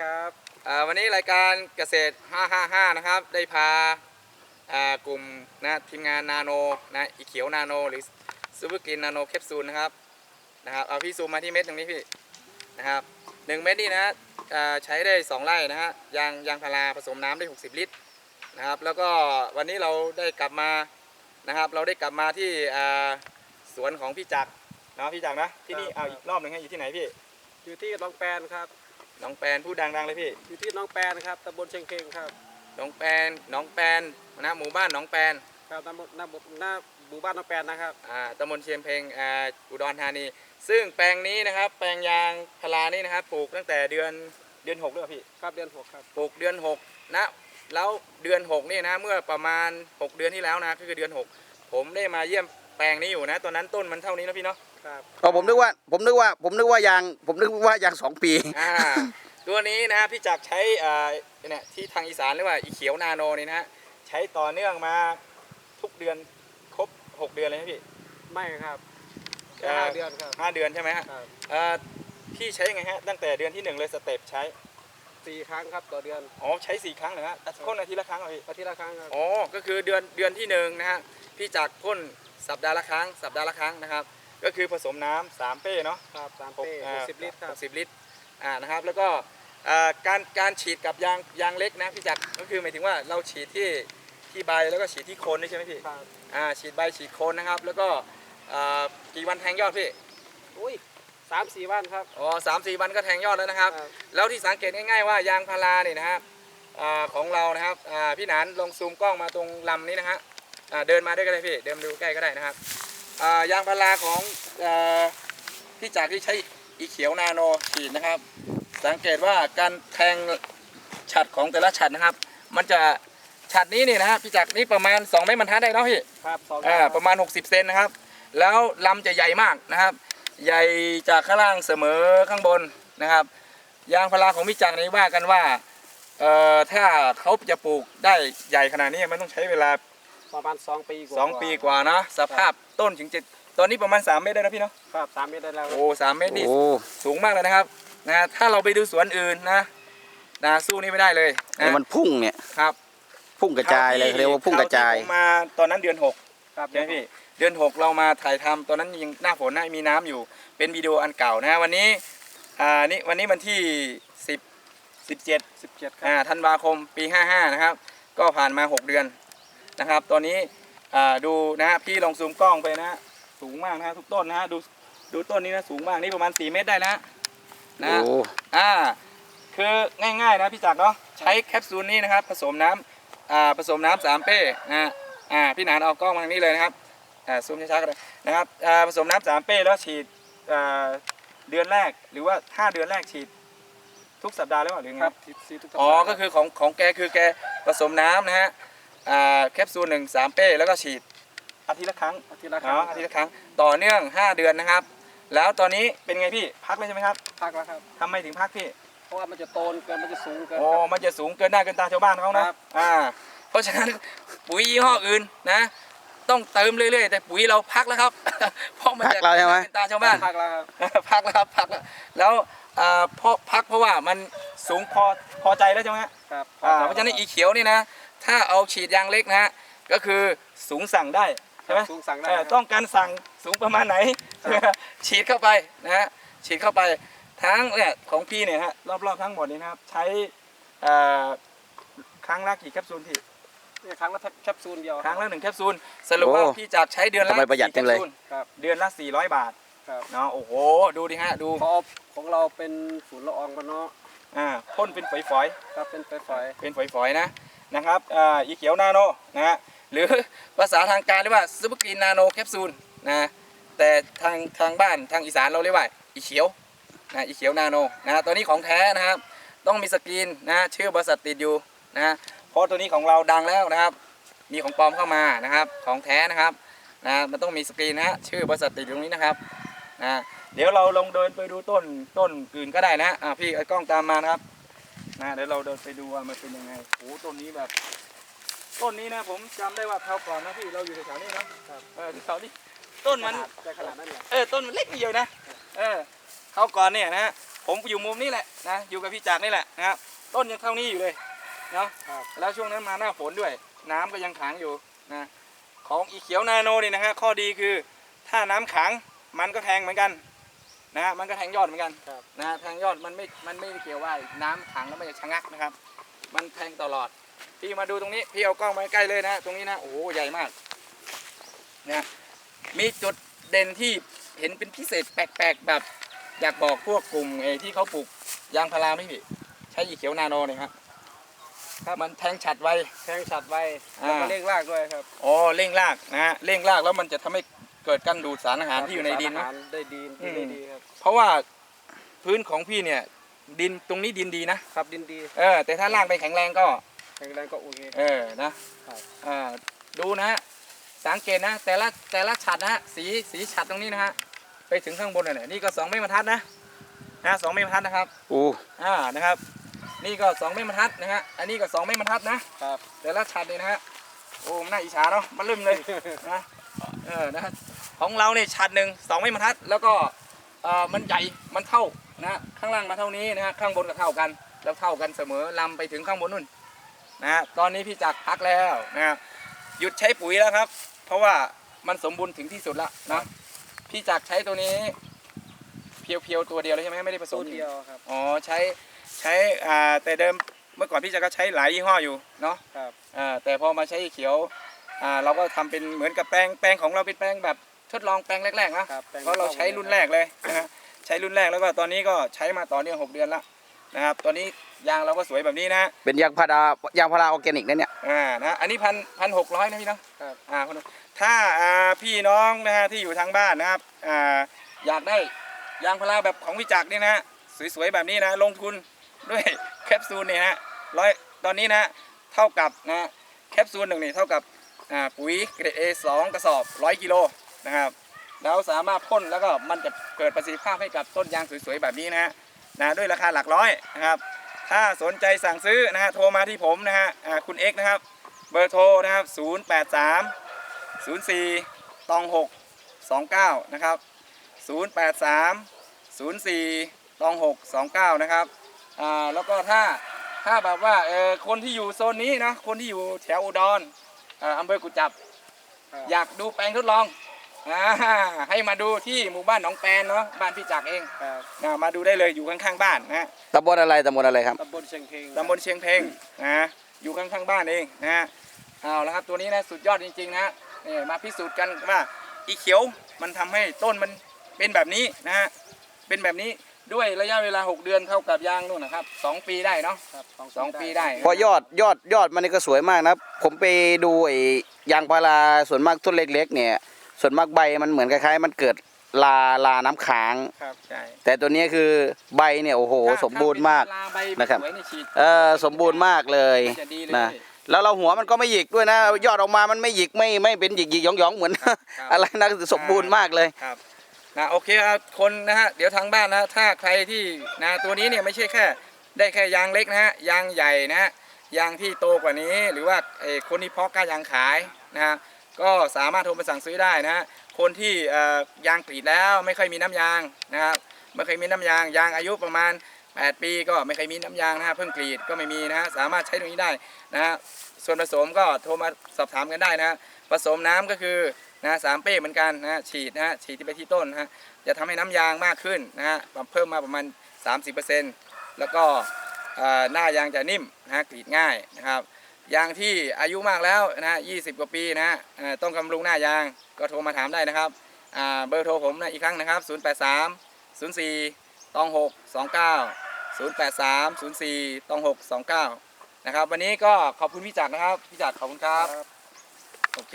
ครับอ่าวันนี้รายการเกษตร 555 นะครับ ได้พาอ่ากลุ่มนะทีมงานนาโนนะอีเขียวนาโนหรือซูเปอร์กินนาโนแคปซูลนะครับนะครับเอาพี่ซูมมาที่เม็ดตรงนี้พี่นะครับหนึ่งเม็ดนี่นะอ่าใช้ได้ 2 ไร่นะฮะยางยางพาราผสมน้ำได้ 60 ลิตรนะครับ แล้วก็วันนี้เราได้กลับมานะครับ เราได้กลับมาที่อ่าสวนของพี่จักรเนาะพี่จักรนะที่นี่เอาอีกรอบหนึ่งให้อยู่ที่ไหนพี่อยู่ที่หน้องแปนครับ น้องแปนพูดดังๆเลยพี่อยู่ที่หน้องแปนครับตำบลเชียงเคงครับหนองแปนหนองแปนนะหมู่บ้านหนองแปนครับตำบลหน้าบหน้าหมู่บ้านหน้องแปนนะครับ อ่าตำบลเชียงเพงอ่าอุดรธานี ซึ่งแปลงนี้นะครับ แปลงยางพารานี่นะครับปลูกตั้งแต่เดือนเดือน6ด้วยเหรอพี่ ครับเดือนหกครับ ปลูกเดือน6นะแล้วเดือน6นี่นะเมื่อประมาณ6เดือนที่แล้วนะก็คือเดือน6ผมได้มาเยี่ยมแปลงนี้อยู่นะตอนนั้นต้นมันเท่านี้นะพี่เนาะ ครับก็ผมนึกว่า ผมนึกว่า ผมนึกว่ายาง ผมนึกว่ายางสองปี อ่าตัวนี้นะฮะพี่จักรใช้อ่าเนี่ยที่ทางอีสานเรียกว่าอีเขียวนาโนนี่นะฮะใช้ต่อเนื่องมาทุกเดือนครบ6เดือนเลยนะพี่ ไม่ครับแค่เอ่อห้าเดือนครับห้าเดือนใช่ไหมฮะครับเอ่อพี่ใช้ยังไงฮะตั้งแต่เดือนที่หนึ่งเลยสเต็ปใช้สี่ครั้งครับต่อเดือนอ๋อใช้สี่ครั้งเหรอฮะแต่พ่นอาทิตย์ละครั้งเหรอพี่อาทิตย์ละครั้งครับอ๋อก็คือเดือนเดือนที่หนึ่งนะฮะพี่จักรพ่นสัปดาห์ละครั้ง สัปดาห์ละครั้งนะครับ ก็คือผสมน้ำสามเป้เนาะครับสามหกเป้อ่าหกสิบลิตรครับหกสิบลิตรอ่านะครับแล้วก็อ่าการการฉีดกับยางยางเล็กนะพี่จักรก็คือหมายถึงว่าเราฉีดที่ที่ใบแล้วก็ฉีดที่โคนด้วยใช่ไหมพี่ครับอ่าฉีดใบฉีดโคนนะครับ แล้วก็อ่ากี่วันแทงยอดพี่อุ้ยสามสี่วันครับ อ๋อสามสี่วันก็แทงยอดแล้วนะครับ ครับ แล้วที่สังเกตง่ายๆว่ายางพาราเนี่ยนะครับอาของเรานะครับอ่าพี่หนานลองซูมกล้องมาตรงลำนี้นะฮะอ่าเดินมาด้วยก็ได้พี่เดินมาดูใกล้ก็ได้นะครับอ่า ยางพาราของอ่าพี่จากรที่ใช้อีเขียวนาโนฉีดนะครับ สังเกตว่าการแทงฉัดของแต่ละฉัดนะครับ มันจะฉัดนี้เนี่ยนะฮะพี่จักรนี่ประมาณ2เมตรบรรทัดได้เนาะพี่ครับสองอ่าประมาณ 60 เซนนะครับ แล้วลำจะใหญ่มากนะครับ ใหญ่จากข้างล่างเสมอข้างบนนะครับ ยางพาราของพี่จักรนี้ว่ากันว่าเอ่อถ้าเขาจะปลูกได้ใหญ่ขนาดนี้มันต้องใช้เวลา ประมาณสองปีกว่า2ปีกว่านะสภาพต้นถึงจะตอนนี้ประมาณ3เมตรได้นะพี่เนาะครับสามเมตรได้แล้วโอ้สามเมตรนี่โอ้สูงมากเลยนะครับนะถ้าเราไปดูสวนอื่นนะนะสู้นี่ไม่ได้เลยนะมันพุ่งเนี่ยครับพุ่งกระจายเลยเรียกว่าพุ่งกระจายควที่ผมมาตอนนั้นเดือน6ครับใช่ไหมพี่เดือน 6 เรามาถ่ายทำตอนนั้นยังหน้าฝนนะมีน้ำอยู่ เป็นวิดีโออันเก่านะวันนี้อ่านี่วันนี้วันที่ 10 17สิบเจ็ดครับอ่าธันวาคมปี 55 นะครับ ก็ผ่านมา 6 เดือน นะครับ ตอนนี้อ่าดูนะฮะพี่ลองซูมกล้องไปนะฮะสูงมากนะฮะทุกต้นนะฮะดูดูต้นนี้นะสูงมากนี่ประมาณ 4 เมตรได้นะฮะนะโอ้อ่าคือง่ายๆนะพี่จักรเนาะใช้แคปซูลนี้นะครับ ผสมน้ำอ่าผสมน้ำสามเป้นะฮะอ่าพี่หนานเอากล้องมาทางนี้เลยนะครับอ่าซูมช้าๆกันเลยนะครับอ่าผสมน้ำสามเป้แล้วฉีดอ่าเดือนแรกหรือว่าห้าเดือนแรกฉีดทุกสัปดาห์หรือเปล่าหรือไงครับสิบสี่ทุกสัปดาห์อ๋อก็คือของของแกคือแกผสมน้ำนะฮะ อ่าแคปซูลหนึ่งสามเป้แล้วก็ฉีดอาทิตย์ละครั้งอาทิตย์ละครั้งเนาะอาทิตย์ละครั้งต่อเนื่อง 5 เดือนนะครับ แล้วตอนนี้เป็นไงพี่พักเลยใช่ไหมครับพักแล้วครับทำไมถึงพักพี่เพราะว่ามันจะโตนเกินมันจะสูงเกินโอ้ครับ มันจะสูงเกินหน้าเกินตาชาวบ้านเขานะครับ อ่าเพราะฉะนั้นปุ๋ยยี่ห้ออื่นนะ ต้องเติมเรื่อยๆแต่ปุ๋ยเราพักแล้วครับ เพราะมันจะพักแล้วใช่ไหม เกินตาชาวบ้าน พักแล้วครับ พักแล้วครับพักแล้วแล้วอ่าเพราะพักเพราะว่ามันสูงพอพอใจแล้วใช่ไหมฮะครับอ่าเพราะฉะนั้นอีเขียวนี่นะ ถ้าเอาฉีดยางเล็กนะฮะก็คือสูงสั่งได้ใช่ไหมสูงสั่งได้เออครับต้องการสั่งสูงประมาณไหน ฉีดเข้าไปนะฮะฉีดเข้าไปทั้งเนี่ยของพี่เนี่ยฮะรอบๆทั้งหมดนี้นะครับใช้เอ่อครั้งละกี่แคปซูลพี่เนี่ยครั้งละแคปซูลเดียวครั้งละหนึ่งแคปซูลสรุปว่าโอ้พี่จากใช้เดือนละทำไมประหยัดจังเลย สี่แคปซูครับเดือนละ 400 บาทครับเนาะโอ้โหดูดิฮะดูเพราะของเราเป็นฝุ่นละอองมันเนาะอ่าพ่นเป็นฝอยๆ ครับเป็นไฟไฟเป็นฝอยๆนะ นะครับอีเขียวนาโนนะฮะหรือภาษาทางการเรียกว่าซูเปอร์กรีนนาโนแคปซูลนะแต่ทางทางบ้านทางอีสานเราเรียกว่าอีเขียวนะอีเขียวนาโนนะฮะตัวนี้ของแท้นะครับ ต้องมีสกรีนนะชื่อบริษัทติดอยู่นะเพราะตัวนี้ของเราดังแล้วนะครับ มีของปลอมเข้ามานะครับของแท้นะครับนะมันต้องมีสกรีนนะฮะชื่อบริษัทติดอยู่ตรงนี้นะครับนะเดี๋ยวเราลงเดินไปดูต้นต้นอื่นก็ได้นะอะพี่เอากล้องตามมานะครับ นะเดี๋ยวเราเดินไปดูว่ามันเป็นยังไงโอ้โหต้นนี้แบบ ต้นนี้นะผมจำได้ว่าคราวก่อนนะพี่เราอยู่แถวๆนี้เนาะเออแถวๆนี้ต้นมันจะขนาดนั้นเหรอเออต้นมันเล็กนิดเดียวนะ เออคราวก่อนเนี่ยนะฮะผผมอยู่มุมนี้แหละนะอยู่กับพี่จักรนี่แหละนะครับต้นยังเท่านี้อยู่เลยเนาะครับแล้วช่วงนั้นมาหน้าฝนด้วย น้ำก็ยังขังอยู่นะของอีเขียวนาโนนี่นะฮะข้อดีคือถ้าน้ำขังมันก็แทงเหมือนกัน นะฮะมันก็แทงยอดเหมือนกันครับ นะฮะแทงยอดมันไม่มันไม่ได้เกี่ยวว่าน้ำขังแล้วมันจะชะงักนะครับ มันแทงตลอด พี่มาดูตรงนี้พี่เอากล้องมาใกล้เลยนะตรงนี้นะโอ้โหใหญ่มากนะมีจุดเด่นที่เห็นเป็นพิเศษแปลกๆแบบ อยากบอกพวกกลุ่มเออที่เขาปลูกยางพาราไม่พี่ใช้อีเขียวนาโนเนี่ยครับครับ มันแทงฉัดไว แทงฉัดไว้อ่าแล้วก็เร่งรากด้วยครับ อ๋อเร่งรากนะฮะเร่งรากแล้วมันจะทำให้เกิดการดูดสารอาหารที่อยู่ในดินสารนะอาหารได้ดีอืม ได้ดีครับ เพราะว่าพื้นของพี่เนี่ย ดินตรงนี้ดินดีนะครับดินดีเออแต่ถ้ารากไปแข็งแรงก็ แข็งแรงก็โอเค เออนะครับ เออดูนะฮะสังเกตนะ แต่ละแต่ละฉัดนะฮะสีสีฉัดตรงนี้นะฮะไปถึงข้างบนน่ะนี่ก็สองไม้บรรทัดนะนะสองไม้บรรทัดนะครับอู้อ่านะครับ นี่ก็สองไม้บรรทัดนะฮะอันนี้ก็สองไม้บรรทัดนะครับ แต่ละฉัดนี่นะฮะโอ้มันน่าอิจฉาเนาะมันลืมเลยนะเออนะฮะ ของเราเนี่ยชัดหนึ่งสองไม้บรรทัด แล้วก็เออมันใหญ่มันเท่านะข้างล่างมาเท่านี้นะฮะข้างบนก็เท่ากัน แล้วเท่ากันเสมอลำไปถึงข้างบนนู่นนะฮะตอนนี้พี่จักรพักแล้วนะฮะหยุดใช้ปุ๋ยแล้วครับ เพราะว่ามันสมบูรณ์ถึงที่สุดแล้วนะพี่จักรใช้ตัวนี้ เพียวๆตัวเดียวเลยใช่ไหมไม่ได้ผสตัมวเดียวครับอ๋อใช้ใช้อ่าแต่เดิมเมื่อก่อนพี่จักรก็ใช้หลายยี่ห้ออยู่เนาะครับอ่าแต่พอมาใช้เขียวอ่าเราก็ทำเป็นเหมือนกับแปลงแปลงของเราเป็นแปลงแบบ ทดลองแปลงแรกๆนะครับแปลงเพราะเราใช้รุ่นแรกเลยนะฮะใช้รุ่นแรกแล้วก็ตอนนี้ก็ใช้มาต่อเนื่องหกเดือนละนะครับตอนนี้ยางเราก็สวยแบบนี้นะเป็นยางพารายางพาราออร์แกนิกนะเนี่ยอ่านะอันนี้พันพันหกร้อยนะพี่เนาะครับอ่าพันถ้าอ่าพี่น้องนะฮะที่อยู่ทางบ้านนะครับอ่าอยากได้ยางพาราแบบของพี่จักรนี่นะฮะสวยๆแบบนี้นะลงทุนด้วยแคปซูลเนี่ยฮะร้อยตอนนี้นะเท่ากับนะแคปซูลหนึ่งนี่เท่ากับอ่าปุ๋ยเกรด A สองกระสอบร้อยกิโล นะครับ แล้วสามารถพ่นแล้วก็มันจะเกิดประสิทธิภาพให้กับต้นยางสวยๆแบบนี้นะฮะนะด้วยราคาหลักร้อยนะครับ ถ้าสนใจสั่งซื้อนะฮะโทรมาที่ผมนะฮะอ่าคุณเอ็กซ์นะครับ เบอร์โทรนะครับ 083 04ตอง6 29 นะครับ 083 04ตอง6 29 นะครับอ่าแล้วก็ถ้าถ้าแบบว่าเออคนที่อยู่โซนนี้นะคนที่อยู่แถวอุดรอ่าอำเภอกุจจับครับ อยากดูแปลงทดลอง อ่าให้มาดูที่หมู่บ้านหนองแปนเนาะบ้านพี่จักรเองครับนะมาดูได้เลยอยู่ข้างๆบ้านนะฮะตำบลอะไรตำบลอะไรครับตำบลเชียงเพงตำบลเชียงเพงนะอยู่ข้างๆบ้านเองนะฮะเอาละครับตัวนี้นะสุดยอดจริงๆนะนี่มาพิสูจน์กันว่าอีเขียวมันทำให้ต้นมันเป็นแบบนี้นะฮะเป็นแบบนี้ด้วยระยะเวลา 6 เดือนเท่ากับยางนู่นนะครับสองปีได้เนาะครับสองปีได้พอยอดยอดยอดมันนี่ก็สวยมากนะผมไปดูไอ้ยางพาราส่วนมากต้นเล็ก ๆ เนี่ย ส่วนมากใบมันเหมือนคล้ายๆ มันเกิดลาลาน้ำค้าง ครับใช่แต่ตัวนี้คือใบเนี่ยโอ้โห ถ้าสมบูรณ์มาก ถ้เป็นลใบนะครับ สวยนี่ฉีด เออสมบูรณ์มากเลยมันจะดีเลยนะแล้วเราหัวมันก็ไม่หยิกด้วยนะ ยอดออกมามันไม่หยิกไม่ไม่เป็นหยิกหยิกหยองหยองเหมือน อะไรนะสมบูรณ์มากเลย ครับนะโอเคครับคนนะฮะเดี๋ยวทางบ้านนะถ้าใครที่นะตัวนี้เนี่ยไม่ใช่แค่ ได้แค่ยางเล็กนะฮะยางใหญ่นะฮะยางที่โตกว่านี้ หรือว่าเอ่อคนที่เพาะกล้ายางขายนะฮะ ก็สามารถโทรมาสั่งซื้อได้นะฮะคนที่ยางกรีดแล้วไม่เคยมีน้ำยางนะครับไม่เคยมีน้ำยางยางอายุประมาณ 8 ปีก็ไม่เคยมีน้ำยางนะฮะเพิ่งกรีดก็ไม่มีนะฮะสามารถใช้ตรงนี้ได้นะฮะส่วนผสมก็โทรมาสอบถามกันได้นะฮะผสมน้ำก็คือนะสามเป้เหมือนกันนะฮะฉีดนะฮะฉีดที่ไปที่ต้นนะฮะจะทำให้น้ำยางมากขึ้นนะฮะเพิ่มมาประมาณ 30%แล้วก็หน้ายางจะนิ่มนะฮะกรีดง่ายนะครับ ยางที่อายุมากแล้วนะฮะ20กว่าปีนะฮะเอ่อต้องกำรุงหน้ายางก็โทรมาถามได้นะครับอ่าเบอร์โทรผมนะอีกครั้งนะครับ 083 04ตอง6 29 083 04ตอง6 29 นะครับ วันนี้ก็ขอบคุณพี่จักรนะครับ พี่จักรขอบคุณครับ โอเค